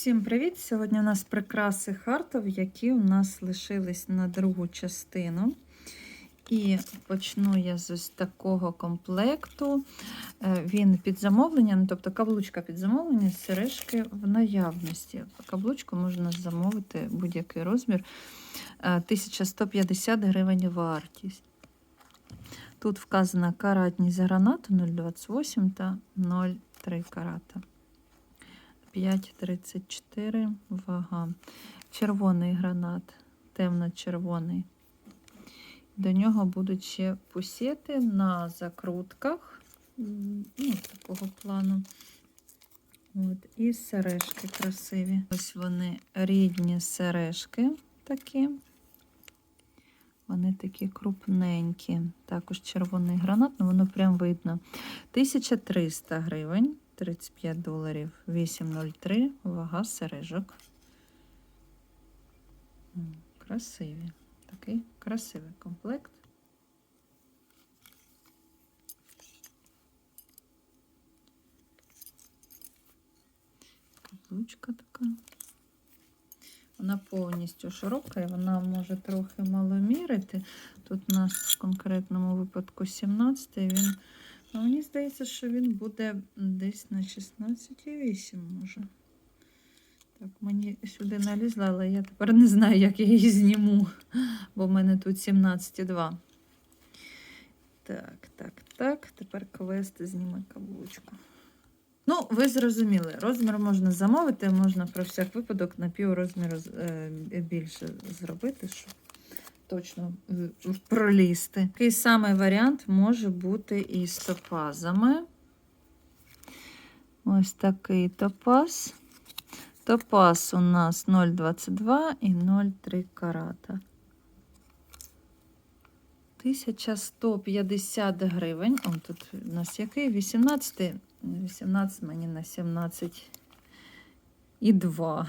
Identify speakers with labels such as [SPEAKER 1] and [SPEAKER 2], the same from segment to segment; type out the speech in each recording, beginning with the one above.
[SPEAKER 1] Всім привіт! Сьогодні у нас прикраси Хартов, які у нас лишились на другу частину. І почну я з ось такого комплекту. Е, Він під замовлення, ну, тобто каблучка під замовлення, сережки в наявності. Каблучку можна замовити будь-який розмір. Е, 1150 гривень вартість. Тут вказана каратність гранату 0,28 та 0,3 карата. 5,34 вага. Червоний гранат, темно-червоний. До нього будуть ще пусети на закрутках. Ну, такого плану. От, і сережки красиві. Ось вони рідні сережки такі. Вони такі крупненькі. Також червоний гранат, ну воно прям видно. 1300 гривень. 35 доларів 8,03 вага сережок. Красиві. Такий красивий комплект. Каблучка така. Вона повністю широка і вона може трохи маломірити. Тут у нас в конкретному випадку 17 він Ну, мені здається, що він буде десь на 16,8 може. Так, мені сюди налізла, але я тепер не знаю, як я її зніму, бо в мене тут 17,2. Так, так, так. Тепер квест зніме каблучку. Ну, ви зрозуміли, розмір можна замовити, можна про всяк випадок на пів розміру е, більше зробити, щоб точно пролізти. Такий самий варіант може бути і з топазами. Ось такий топаз. Топаз у нас 0,22 і 0,3 карата. 1150 гривень. О, тут у нас який? 18. 18 мені на 17 і 2.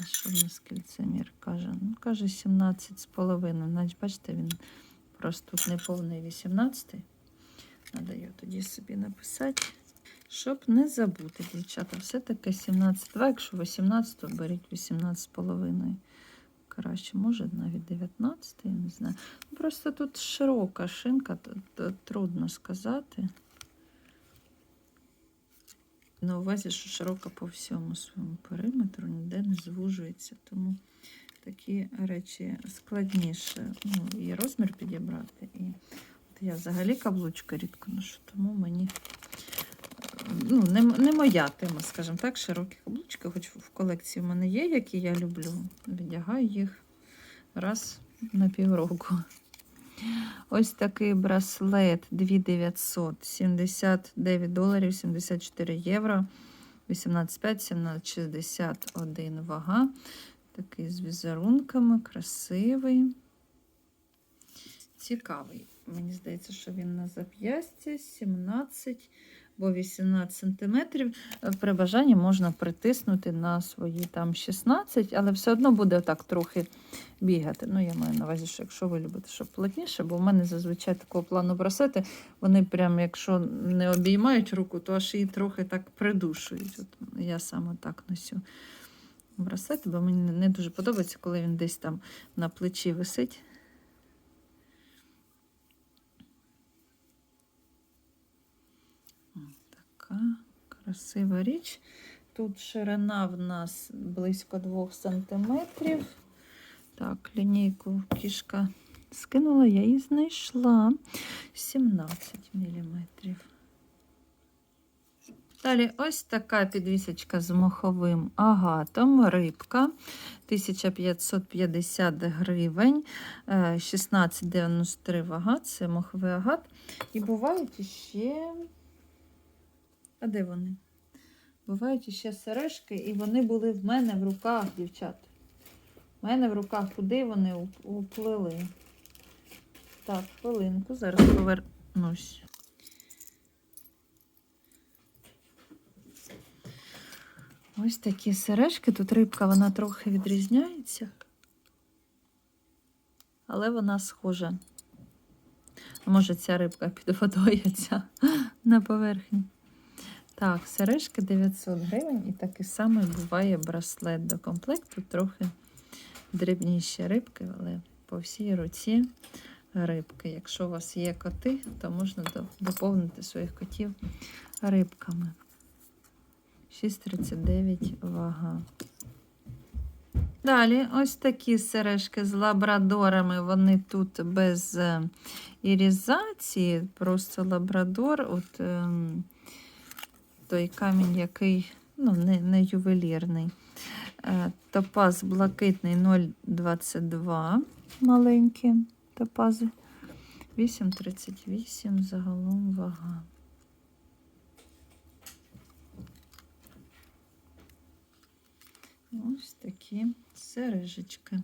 [SPEAKER 1] А що в нас кільцемір каже? Ну, каже 17 з половиною. Значить, бачите, він просто тут не повний 18. Надо його тоді собі написати. Щоб не забути, дівчата, все-таки 17,2, якщо 18, то беріть 18 з половиною. Краще, може, навіть 19, я не знаю. Просто тут широка шинка, то трудно сказати. На увазі, що широка по всьому своєму периметру, ніде не звужується. Тому такі речі складніше ну, і розмір підібрати. І от я взагалі каблучка рідко ношу, тому мені ну, не, не моя тема, скажімо так, широкі каблучки, хоч в колекції в мене є, які я люблю. Віддягаю їх раз на півроку. Ось такий браслет 2900, 79 доларів, 74 євро, 18,5, 17,61 вага. Такий з візерунками, красивий. Цікавий. Мені здається, що він на зап'ясті 17 або 18 сантиметрів. При бажанні можна притиснути на свої там 16, але все одно буде так трохи бігати. Ну, я маю на увазі, що якщо ви любите, щоб плотніше, бо в мене зазвичай такого плану браслети, вони прям, якщо не обіймають руку, то аж її трохи так придушують. От я саме так носю браслети, бо мені не дуже подобається, коли він десь там на плечі висить. Така красива річ. Тут ширина в нас близько 2 сантиметрів. Так, лінійку кішка скинула, я її знайшла 17 міліметрів. Далі ось така підвісочка з моховим агатом, рибка 1550 гривень, е, 16,93 вага, це моховий агат. І бувають іще. А де вони? Бувають іще сережки, і вони були в мене в руках, дівчата. У мене в руках куди вони уплили. Так, хвилинку, зараз повернусь. Ось такі сережки. Тут рибка, вона трохи відрізняється, але вона схожа. Може, ця рибка під водою, ця на поверхні. Так, сережки 900 гривень і такий самий буває браслет до комплекту. Трохи дрібніші рибки, але по всій руці рибки. Якщо у вас є коти, то можна доповнити своїх котів рибками. 6,39 вага. Далі ось такі сережки з лабрадорами. Вони тут без е, ірізації, просто лабрадор. От ем, той камінь, який ну, не, не ювелірний. Е, Топаз блакитний 0,22 маленькі топази. 8,38 загалом вага. Ось такі сережечки.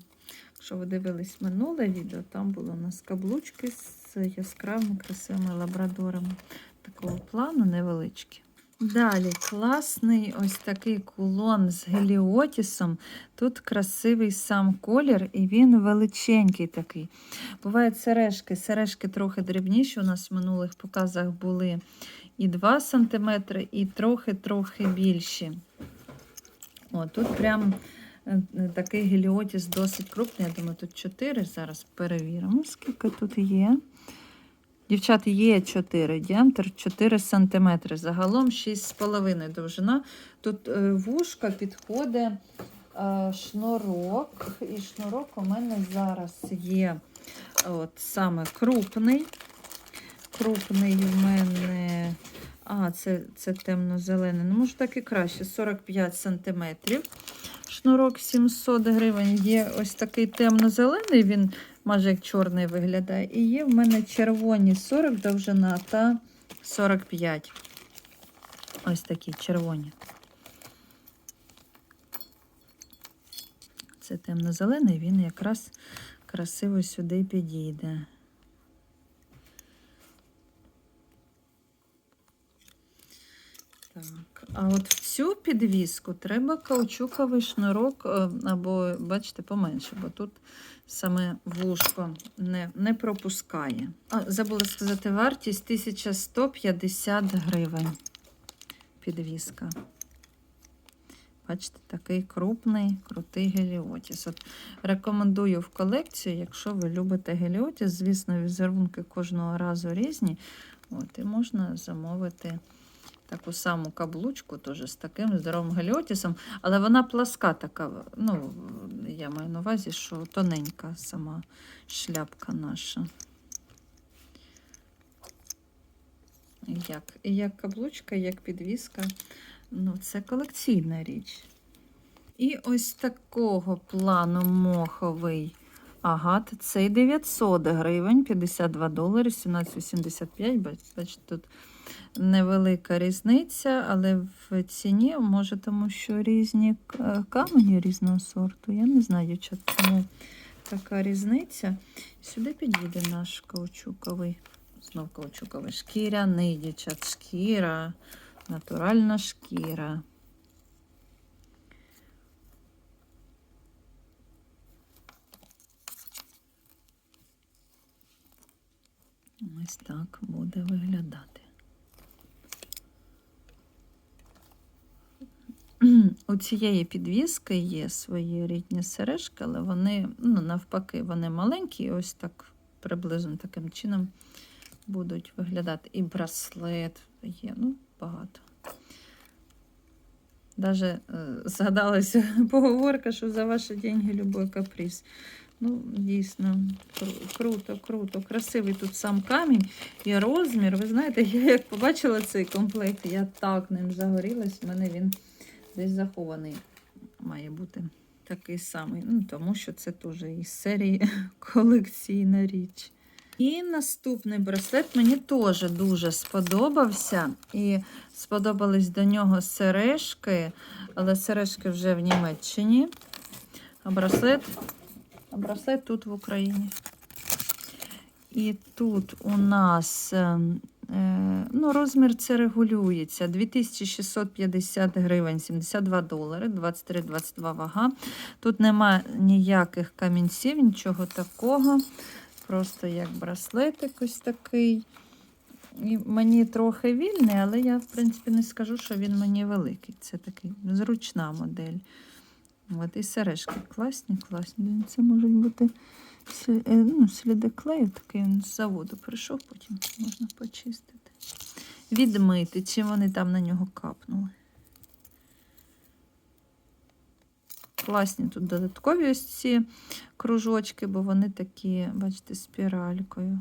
[SPEAKER 1] Якщо ви дивились минуле відео, там було у нас каблучки з яскравими красивими лабрадорами. Такого плану невеличкі. Далі класний ось такий кулон з геліотісом. Тут красивий сам колір, і він величенький такий. Бувають сережки. Сережки трохи дрібніші. У нас в минулих показах були і 2 см, і трохи-трохи більші. О, тут прям е, е, такий геліотіс досить крупний. Я думаю, тут 4. Зараз перевіримо, скільки тут є. Дівчат, є 4, діаметр 4 см. Загалом 6,5 довжина. Тут е, вушка підходить е, шнурок. І шнурок у мене зараз є от, саме крупний. Крупний в мене. А, це, це темно-зелений. Ну, може, так і краще. 45 см. Шнурок 700 гривень. Є ось такий темно-зелений, він майже як чорний виглядає. І є в мене червоні 40 довжина та 45. Ось такі червоні. Це темно-зелений, він якраз красиво сюди підійде. Так, а от в цю підвіску треба каучуковий шнурок, е, або, бачите, поменше, бо тут саме вушко не, не пропускає. А, забула сказати, вартість 1150 гривень. Підвіска. Бачите, такий крупний, крутий геліотіс. От рекомендую в колекцію, якщо ви любите геліотіс, звісно, візерунки кожного разу різні. От, і можна замовити таку саму каблучку, теж з таким здоровим геліотісом, але вона пласка така. Ну, я маю на увазі, що тоненька сама шляпка наша. Як, як каблучка, як підвіска. Ну, це колекційна річ. І ось такого плану моховий агат. Цей 900 гривень, 52 долари, 17,85. Бачите, тут невелика різниця, але в ціні, може, тому що різні камені різного сорту. Я не знаю, чому така різниця. Сюди підійде наш каучуковий, знов каучуковий шкіряний, дівчат, шкіра, натуральна шкіра. Ось так буде виглядати. У цієї підвіски є свої рідні сережки, але вони, ну, навпаки, вони маленькі, ось так приблизно таким чином будуть виглядати. І браслет є, ну, багато. Даже е, згадалася поговорка, що за ваші деньги любой каприз. Ну, дійсно, круто, круто. Красивий тут сам камінь і розмір. Ви знаєте, я як побачила цей комплект, я так ним загорілась. У мене він десь захований має бути такий самий. Ну, тому що це теж із серії колекційна річ. І наступний браслет мені теж дуже сподобався. І сподобались до нього сережки, але сережки вже в Німеччині. А браслет, браслет тут в Україні. І тут у нас ем, е, ну, розмір це регулюється. 2650 гривень, 72 долари, 23-22 вага. Тут нема ніяких камінців, нічого такого. Просто як браслетик ось такий. І мені трохи вільний, але я, в принципі, не скажу, що він мені великий. Це такий зручна модель. От, і сережки класні, класні. Це можуть бути е, ну, сліди клею, такий він з заводу прийшов, потім можна почистити. Відмити, чим вони там на нього капнули. Класні тут додаткові ось ці кружочки, бо вони такі, бачите, спіралькою.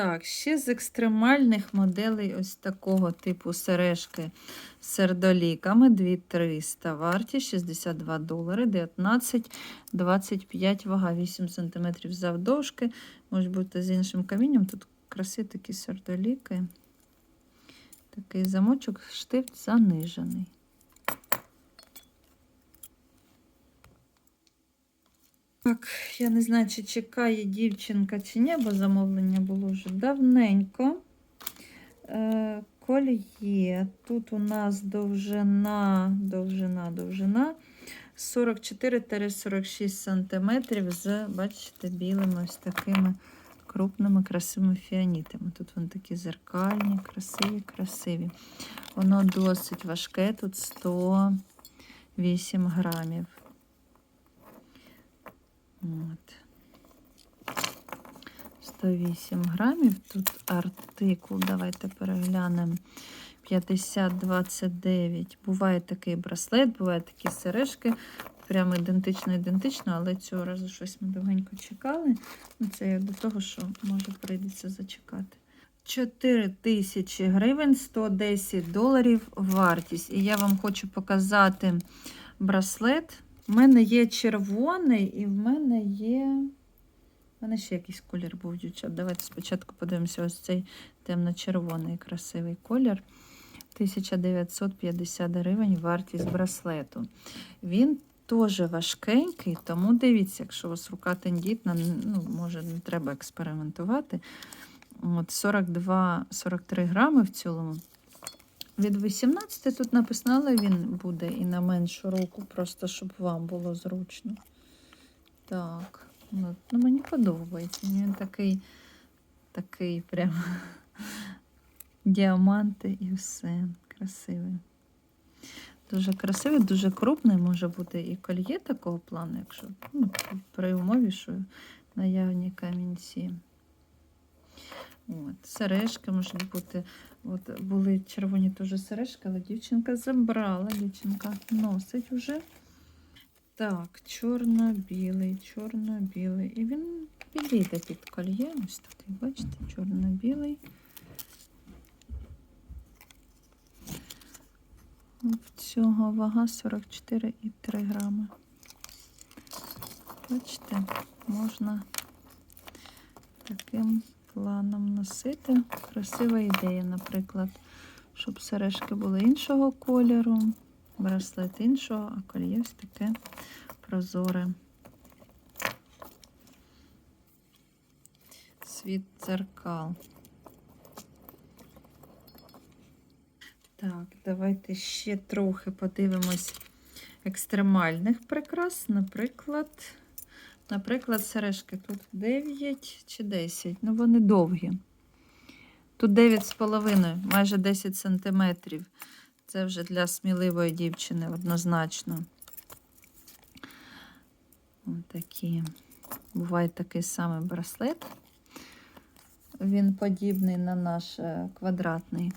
[SPEAKER 1] Так, ще з екстремальних моделей ось такого типу сережки з сердоліками 2300 варті 62 долари, 19, 25 вага, 8 см завдовжки. Може бути з іншим камінням. Тут краси такі сердоліки. Такий замочок, штифт занижений. Так, я не знаю, чи чекає дівчинка чи ні, бо замовлення було вже давненько. Е, кольє. Тут у нас довжина, довжина, довжина 44-46 см з, бачите, білими ось такими крупними красивими фіанітами. Тут вони такі зеркальні, красиві, красиві. Воно досить важке, тут 108 грамів. От. 108 грамів. Тут артикул, давайте переглянемо. 50-29. Буває такий браслет, бувають такі сережки. Прямо ідентично-ідентично, але цього разу щось ми довгенько чекали. Ну, Це як до того, що може прийдеться зачекати. 4 тисячі гривень, 110 доларів вартість. І я вам хочу показати браслет. У мене є червоний, і в мене є. У мене ще якийсь колір був, дівчат. Давайте спочатку подивимося ось цей темно-червоний красивий колір. 1950 гривень вартість браслету. Він теж важкенький, тому дивіться, якщо у вас рука тендітна, ну, може, не треба експериментувати. От 42-43 грами в цілому. Від 18 тут написано, але він буде і на меншу руку, просто щоб вам було зручно. Так, ну, ну мені подобається. Він такий, такий прям діаманти і все. Красивий. Дуже красивий, дуже крупний може бути і кольє такого плану, якщо ну, при умові, що наявні камінці. От, сережки можуть бути. От були червоні теж сережки, але дівчинка забрала, дівчинка носить вже. Так, чорно-білий, чорно-білий. І він підійде під кольє. Ось такий, бачите, чорно-білий. В цього вага 44,3 грами. Бачите, можна таким планом носити. Красива ідея, наприклад, щоб сережки були іншого кольору, браслет іншого, а кольє ось таке прозоре. Світ дзеркал. Так, давайте ще трохи подивимось екстремальних прикрас. Наприклад, наприклад, сережки тут 9 чи 10. Ну, вони довгі. Тут 9,5, майже 10 сантиметрів. Це вже для сміливої дівчини однозначно. Ось такі. Буває такий самий браслет. Він подібний на наш е, квадратний.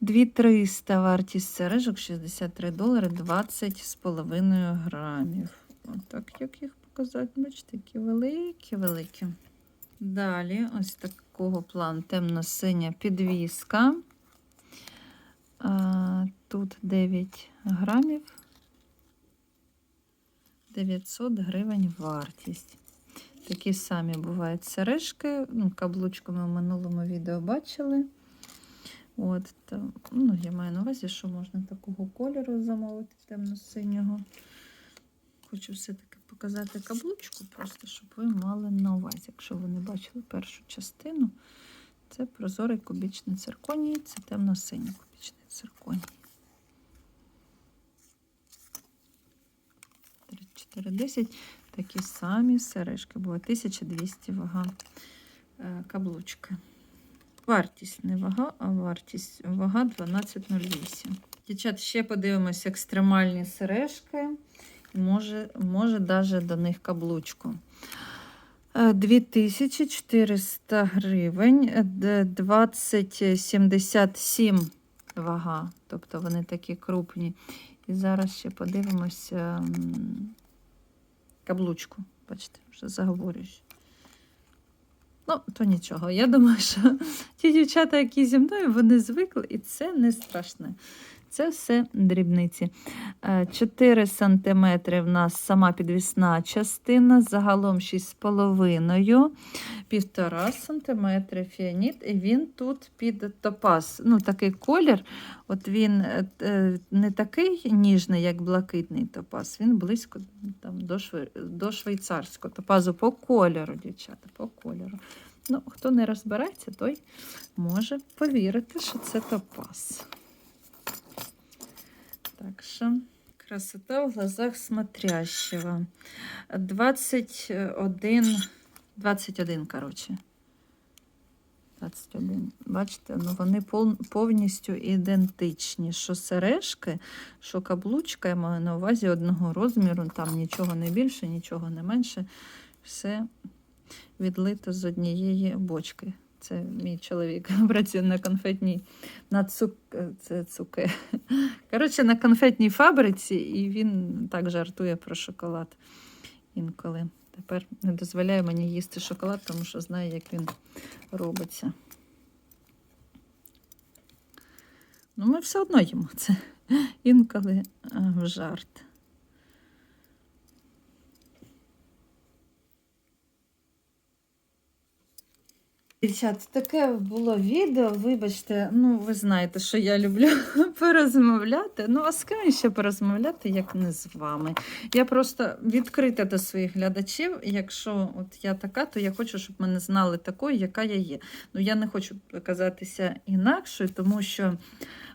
[SPEAKER 1] 2300 вартість сережок, 63 долари, 20 з половиною грамів. Отак, як їх показати, бачите, такі великі-великі. Далі, ось такого плану темно-синя підвіска. Тут 9 грамів, 900 гривень вартість. Такі самі бувають сережки. Ну, каблучку ми в минулому відео бачили. От, та, ну, я маю на увазі, що можна такого кольору замовити темно-синього. Хочу все-таки показати каблучку, просто щоб ви мали на увазі. Якщо ви не бачили першу частину, це прозорий кубічний цирконій, це темно-синій кубічний цирконій. 3410, такі самі сережки. Було 1200 вага е, каблучки. Вартість не вага, а вартість вага 12,08. Дівчат, ще подивимось екстремальні сережки. Може, може навіть до них каблучку. Е, 2400 гривень, е, 2077 вага. Тобто вони такі крупні. І зараз ще подивимося каблучку. Бачите, вже заговорююсь. Ну, то нічого. Я думаю, що ті дівчата, які зі мною, вони звикли, і це не страшне. Це все дрібниці. 4 см в нас сама підвісна частина, загалом 6,5 1,5 см фіаніт, і він тут під топаз. Ну, такий колір, от він е, е, не такий ніжний, як блакитний топаз, він близько там, до, швей... до швейцарського топазу по кольору, дівчата, по кольору. Ну, хто не розбирається, той може повірити, що це топаз. Так що красота в глазах смотрящего. 21, 21, коротше. 21. Бачите, ну вони повністю ідентичні. Що сережки, що каблучка, я маю на увазі одного розміру, там нічого не більше, нічого не менше. Все відлито з однієї бочки. Це мій чоловік працює на конфетній на цук... це цуке. Коротше, на конфетній фабриці, і він так жартує про шоколад інколи. Тепер не дозволяє мені їсти шоколад, тому що знає, як він робиться. Ну, ми все одно їмо це інколи в жарт. Дівчат, таке було відео. Вибачте, ну ви знаєте, що я люблю порозмовляти. Ну, а з ким ще порозмовляти, як не з вами. Я просто відкрита до своїх глядачів. Якщо от я така, то я хочу, щоб мене знали такою, яка я є. Ну, я не хочу казатися інакшою, тому що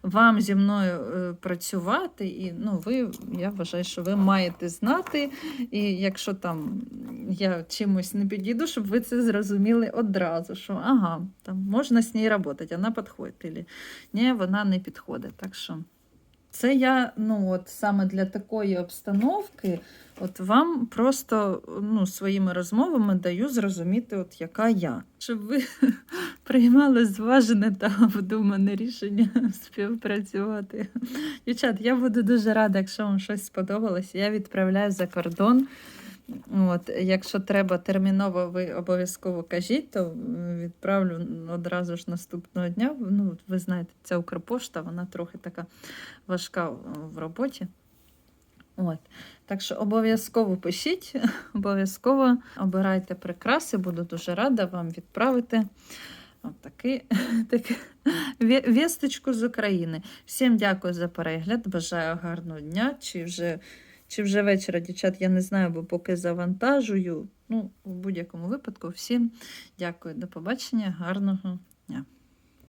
[SPEAKER 1] вам зі мною е, працювати, і ну, ви, я вважаю, що ви маєте знати. І якщо там я чимось не підійду, щоб ви це зрозуміли одразу, що ага, там можна з нею працювати, вона підходить. Або ні, вона не підходить. Так що це я ну, от саме для такої обстановки, от вам просто ну, своїми розмовами даю зрозуміти, от яка я. Щоб ви приймали зважене та обдумане рішення співпрацювати. Дівчат, я буду дуже рада, якщо вам щось сподобалось. Я відправляю за кордон. От, якщо треба терміново, ви обов'язково кажіть, то відправлю одразу ж наступного дня. Ну, ви знаєте, ця Укрпошта, вона трохи така важка в- роботі. От. Так що обов'язково пишіть, обов'язково обирайте прикраси, буду дуже рада вам відправити. От таки, таки, вісточку з України. Всім дякую за перегляд. Бажаю гарного дня. Чи вже, чи вже вечора, дівчат, я не знаю, бо поки завантажую. Ну, в будь-якому випадку, всім дякую, до побачення, гарного дня.